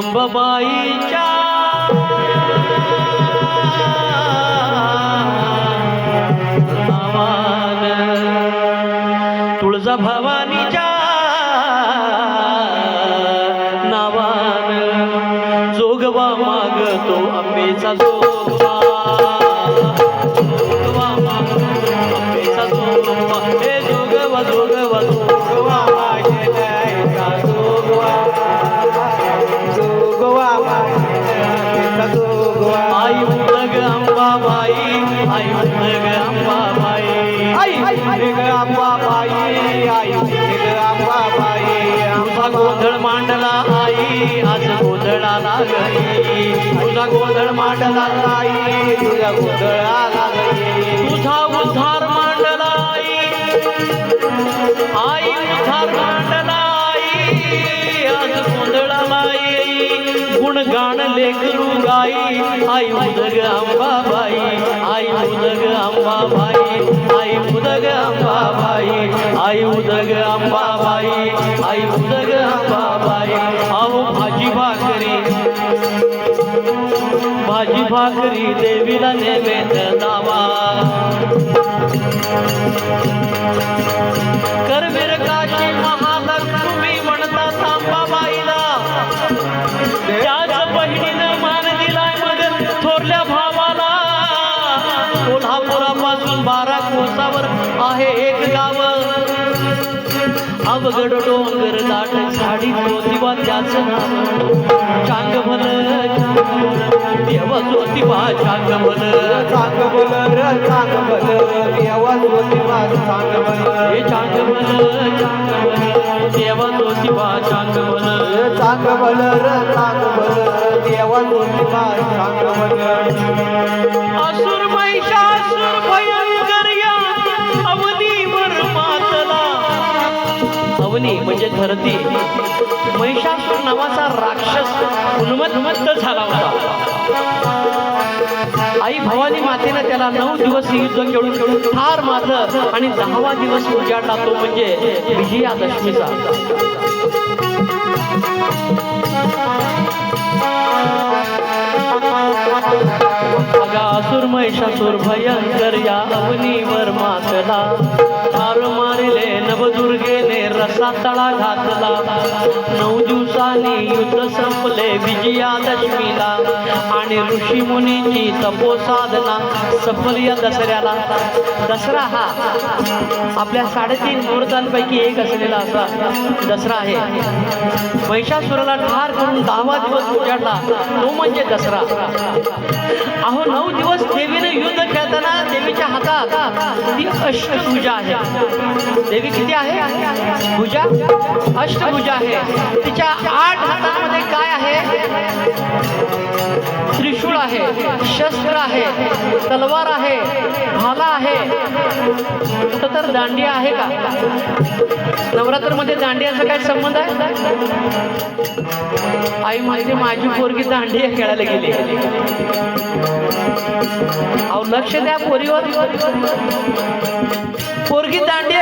अंबबाईच्या तुळजा भवानीच्या नावान जोगवा मागतो अंबेचा जोगवा. आई उलग अंबाबाई आई उलग अंबाबाई तुझा गोधळ मांडला आई आज गोंधळाला गई तुझा गोधळ मांडला आई तुझ्या गोंधळाला गई. तुझा उद्धार मांडला आई आई उद्धार मांडला आई आज गोंधळाला येई गुणगान लेकरू गाई आई उदग अंबाबाई आई उदग अंबाबाई आई उदग अंबाबाई आई उदग अंबाबाई आई उदग अंबाबाई अहो भाजी भाकरी भाजी भाकरी देवीला नैवेद्य दावा करवीर काशी महालक्ष्मी कोल्हापुरापासून बारा कोसावर आहे एक गाव. अवघड डोंगर दाट झाडी ज्योतिबा त्याच. नाव चांग भल देवा ज्योतिबा चांग भल चांग बोल र चांग बोल देवा ज्योतिबा चांग बोल हे चांग भल चांग भल देवा ज्योतिबा चांग भल चांग बोल र चांग बोल देवा ज्योतिबा चांग बोल असुर महिषासुर भयंकर या अवनीवर मातला. अवनी म्हणजे धरती. महिषासुर नावाचा राक्षस उन्मत्त झाला होता. आई भवानी मातेनं त्याला नऊ दिवस युद्ध खेळून खेळून ठार मारलं आणि दहावा दिवस उजाडला तो म्हणजे विजयादशमीचा. महिषासुर भयंकर या अवनीवर मातला. ठार मारिले नवदुर्गेने रसा तळा घातला. नऊ दिवसांनी युद्ध संपले. आणि ऋषी मुनीची तपोसाधना सफल या दसऱ्याला. दसरा हा आपल्या साडेतीन मुहूर्तांपैकी एक असलेला असा दसरा आहे. महिषासुराला ठार करून दहावा दिवस उजाडला तो म्हणजे दसरा. अहो नऊ दिवस देवीने युद्ध का ती अष्टभुजा आहे. देवी किती आहे? भुजा? अष्टभुजा आहे. तिच्या आठ हातामध्ये काय आहे? त्रिशूळ आहे शस्त्र आहे तलवार आहे भाला आहे. तर दांडिया आहे का? नवरात्रमध्ये दांडियाचा काय संबंध आहे? आई माझी माझी पोरगी दांडिया खेळायला गेली. अहो लक्ष द्या पोरीवर. पोरगी दांडी